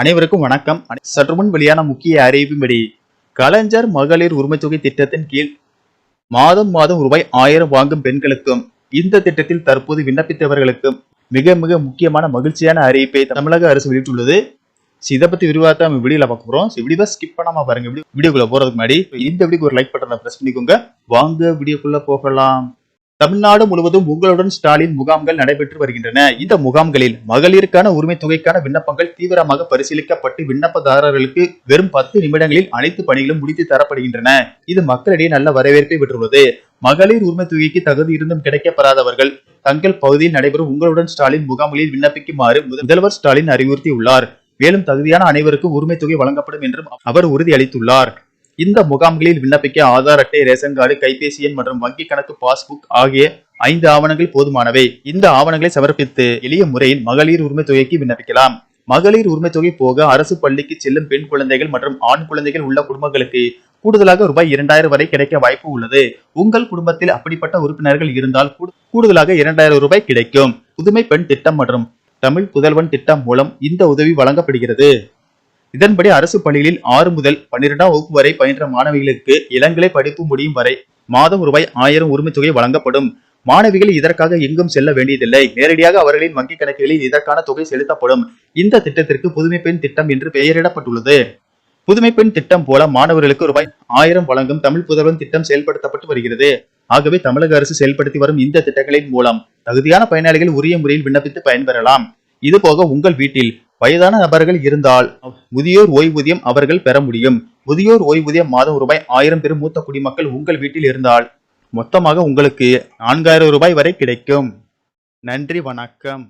அனைவருக்கும் வணக்கம். சற்று முன் வெளியான முக்கிய அறிவிப்பின்படி கலைஞர் மகளிர் உரிமைத்தொகை திட்டத்தின் கீழ் மாதம் மாதம் ரூபாய் ஆயிரம் வாங்கும் பெண்களுக்கும் இந்த திட்டத்தில் தற்போது விண்ணப்பித்தவர்களுக்கும் மிக மிக முக்கியமான மகிழ்ச்சியான அறிவிப்பை தமிழக அரசு வெளியிட்டுள்ளது. இதை பத்தி விரிவாக நம்ம வீடியோல பார்க்க போறோம். வீடியோ ஸ்கிப் பண்ணாம பாருங்க. வீடியோக்குள்ள போறதுக்கு முன்னாடி இந்த வீடியோக்கு ஒரு லைக் பட்டனை பிரஸ் பண்ணிக்கோங்க. வாங்க வீடியோக்குள்ள போகலாம். தமிழ்நாடு முழுவதும் உங்களுடன் ஸ்டாலின் முகாம்கள் நடைபெற்று வருகின்றன. இந்த முகாம்களில் மகளிருக்கான உரிமை தொகைக்கான விண்ணப்பங்கள் தீவிரமாக பரிசீலிக்கப்பட்டு விண்ணப்பதாரர்களுக்கு வெறும் பத்து நிமிடங்களில் அனைத்து பணிகளும் முடித்து தரப்படுகின்றன. இது மக்களிடையே நல்ல வரவேற்பை பெற்றுள்ளது. மகளிர் உரிமை தொகைக்கு தகுதி இருந்தும் கிடைக்கப்படாதவர்கள் தங்கள் பகுதியில் நடைபெறும் உங்களுடன் ஸ்டாலின் முகாம்களில் விண்ணப்பிக்குமாறு முதல்வர் ஸ்டாலின் அறிவுறுத்தியுள்ளார். மேலும் தகுதியான அனைவருக்கும் உரிமை தொகை வழங்கப்படும் என்றும் அவர் உறுதியளித்துள்ளார். இந்த முகாம்களில் விண்ணப்பிக்க ஆதார் அட்டை ரேஷன் கார்டு கைபேசி எண் மற்றும் வங்கி கணக்கு பாஸ்புக் ஆகிய ஐந்து ஆவணங்கள் போதுமானவை. இந்த ஆவணங்களை சமர்ப்பித்து எளிய முறையில் மகளிர் உரிமை தொகைக்கு விண்ணப்பிக்கலாம். மகளிர் உரிமை தொகை போக அரசு பள்ளிக்கு செல்லும் பெண் குழந்தைகள் மற்றும் ஆண் குழந்தைகள் உள்ள குடும்பங்களுக்கு கூடுதலாக ரூபாய் இரண்டாயிரம் வரை கிடைக்க வாய்ப்பு உள்ளது. உங்கள் குடும்பத்தில் அப்படிப்பட்ட உறுப்பினர்கள் இருந்தால் கூடு- கூடுதலாக இரண்டாயிரம் ரூபாய் கிடைக்கும். புதுமை பெண் திட்டம் மற்றும் தமிழ் புதல்வன் திட்டம் மூலம் இந்த உதவி வழங்கப்படுகிறது. இதன்படி அரசு பள்ளிகளில் ஆறு முதல் பன்னிரெண்டாம் வகுப்பு வரை பயின்ற மாணவிகளுக்கு இளங்கலை படிப்பு முடியும் வரை மாதம் ரூபாய் ஆயிரம் உரிமைத் தொகை வழங்கப்படும். மாணவிகள் இதற்காக எங்கும் செல்ல வேண்டியதில்லை. நேரடியாக அவர்களின் வங்கி கணக்குகளில் இதற்கான தொகை செலுத்தப்படும். இந்த திட்டத்திற்கு புதுமை பெண் திட்டம் என்று பெயரிடப்பட்டுள்ளது. புதுமை பெண் திட்டம் போல மாணவர்களுக்கு ரூபாய் ஆயிரம் வழங்கும் தமிழ் புதல்வன் திட்டம் செயல்படுத்தப்பட்டு வருகிறது. ஆகவே தமிழக அரசு செயல்படுத்தி வரும் இந்த திட்டங்களின் மூலம் தகுதியான பயனாளிகள் உரிய முறையில் விண்ணப்பித்து பயன்பெறலாம். இதுபோக உங்கள் வீட்டில் வயதான நபர்கள் இருந்தால் முதியோர் ஓய்வூதியம் அவர்கள் பெற முடியும். முதியோர் ஓய்வூதியம் மாதம் ரூபாய் ஆயிரம் பேர் மூத்த குடிமக்கள் உங்கள் வீட்டில் இருந்தால் மொத்தமாக உங்களுக்கு நான்காயிரம் ரூபாய் வரை கிடைக்கும். நன்றி வணக்கம்.